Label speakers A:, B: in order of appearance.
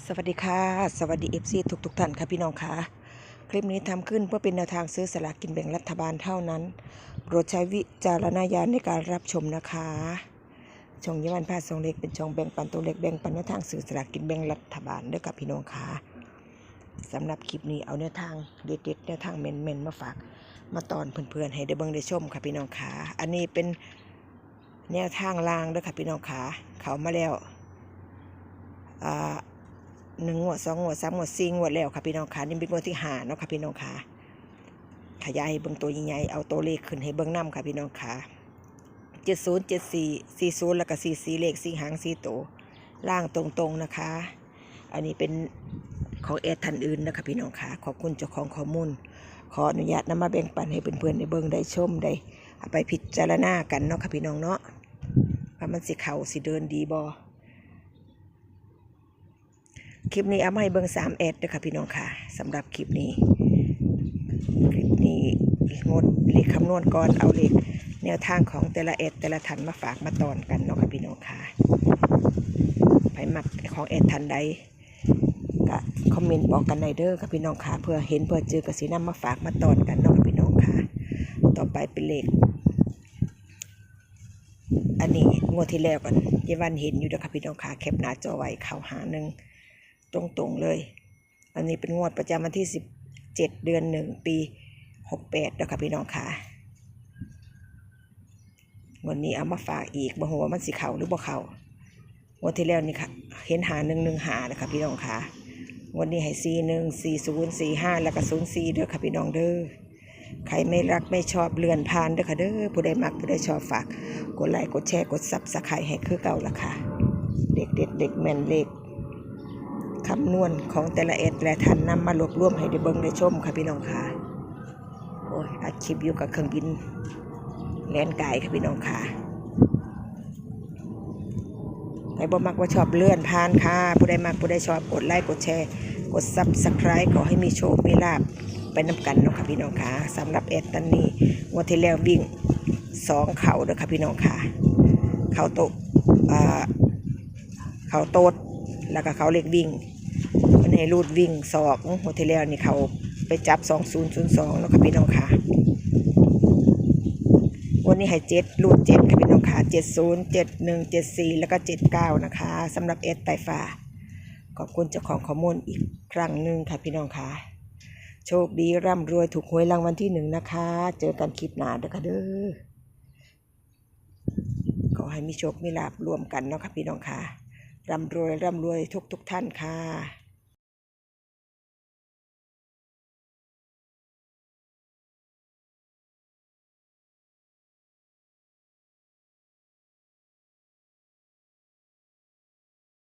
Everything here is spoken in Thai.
A: สวัสดีค่ะ สวัสดีเอฟซีทุกทุกๆท่านค่ะพี่น้องค่ะ คลิปนี้ทำขึ้นเพื่อเป็นแนวทางซื้อสลากกินแบ่งรัฐบาลเท่านั้น โปรดใช้วิจารณญาณในการรับชมนะคะช่องยวันพาสองเล็กเป็นช่องแบ่งปันตัวเล็กแบ่งปันแนวทางซื้อสลากกินแบ่งรัฐบาลด้วยกับพี่น้องค่ะสำหรับคลิปนี้เอาแนวทางเด็ดๆแนวทางเมนๆมาฝาก มาตอนเพื่อนๆให้ได้เบิ่งได้ชมค่ะพี่น้องค่ะ อันนี้เป็นแนวทางลางด้วยค่ะพี่น้องค่ะเขามาแล้วอ่า หนึ่งงวดสองงวดสามงวดสี่งวดแล้วค่ะพี่น้องค่ะนี่เป็นงวดที่หาเนาะค่ะพี่น้องค่ะขยายให้เบิ่งตัวใหญ่ๆเอาตัวเลขขึ้นให้เบิ่งน้ำค่ะพี่น้องค่ะเจ็ดศูนย์เจ็ดสี่สี่ศูนย์แล้วก็สี่สี่เลขสี่หางสี่ตัวล่างตรงๆนะคะ อันนี้เป็นของแอดทันอื่นนะคะพี่น้องค่ะขอบคุณเจ้าของข้อมูล ขออนุญาตนำมาแบ่งปันให้เพื่อนๆได้เบิ่งได้ชมได้เอาไปพิจารณากันเนาะค่ะพี่น้องเนาะว่ามันสิเขาสิเดินดีบ่ คลิปนี้เอามาให้เบิ่ง3แอดด้วยค่ะพี่น้องค่ะสำหรับคลิปนี้ คลิปนี้งดเลขคำนวณก่อนเอาเลขแนวทางของแต่ละแอดแต่ละทันมาฝากมาตอนกันเนาะค่ะพี่น้องค่ะไปมักของแอดทันใดก็คอมเมนต์บอกกันในเด้อค่ะพี่น้องค่ะเพื่อเห็นเพื่อเจอกสีน้ำมาฝากมาตอนกันเนาะค่ะพี่น้องค่ะ ต่อไปเป็นเลขอันนี้งวดที่แล้วกันเยวันเห็นอยู่เด้อค่ะพี่น้องค่ะแคปหน้าจอไว้เข้าหาหนึ่ง ตรงๆเลย อันนี้เป็นงวดประจำวันที่ 17 เดือนหนึ่งปี 68แล้วค่ะพี่น้องค่ะวันนี้เอามาฝากอีกบ่ฮู้ว่ามันสิเขาหรือบ่เขางวดที่แล้วนี่ค่ะ เห็นหาหนึ่งหนึ่งหานะคะพี่น้องค่ะงวันนี้ให้สี่หนึ่งสี่ศูนย์สี่ห้าแล้วก็ศูนย์สี่เด้อค่ะพี่น้องเด้อ ใครไม่รักไม่ชอบเลือนผ่านเด้อค่ะเด้อ ผู้ใดมักผู้ใดชอบฝาก กดไลค์กดแชร์กดซับสไครต์ให้คือเก่าละค่ะ เด็กเด็ดเด็กแมนเล็ก คำนวณของแต่ละเอ็ดและทันนำมารวบรวมให้ได้เบิ่งได้ชมค่ะพี่น้องค่ะโอ้ยอาชีพอยู่กับเครื่องบินแลนไก่ค่ะพี่น้องค่ะใครบ่มักว่าชอบเลื่อนผ่านค่ะ ผู้ใดมักผู้ใดชอบกดไลค์กดแชร์ กดซับสไครต์ขอให้มีโชคมีลาบไปน้ำกันเนาะค่ะพี่น้องค่ะสำหรับเอ็ดตันนี้งวันที่แล้ววิ่งสองเข่าเด้อค่ะพี่น้องค่ะ เข่าโตะเข่าโตดแล้วก็เข่าเล็กวิ่ง มันรูดวิ่งสองหัวที่แล้วนี่เขาไปจับสองศูนย์ศูนย์สองแล้วค่ะพี่น้องค่ะ วันนี้ให้เจ็ดรูดเจ็ดค่ะพี่น้องค่ะเจ็ดศูนย์เจ็ดหนึ่งเจ็ดสี่แล้วก็เจ็ดเก้านะคะสำหรับเอสไตฟ้าขอบคุณเจ้าของข้อมูลอีกครั้งหนึ่งค่ะพี่น้องค่ะ โชคดีร่ำรวยถูกหวยรางวัลที่หนึ่งนะคะ เจอกันคลิปหน้าเด้อค่ะเด้อขอให้มีโชคมีลาบรวมกันเนาะค่ะพี่น้องค่ะร่ำรวยร่ำรวยทุกทุกท่านค่ะ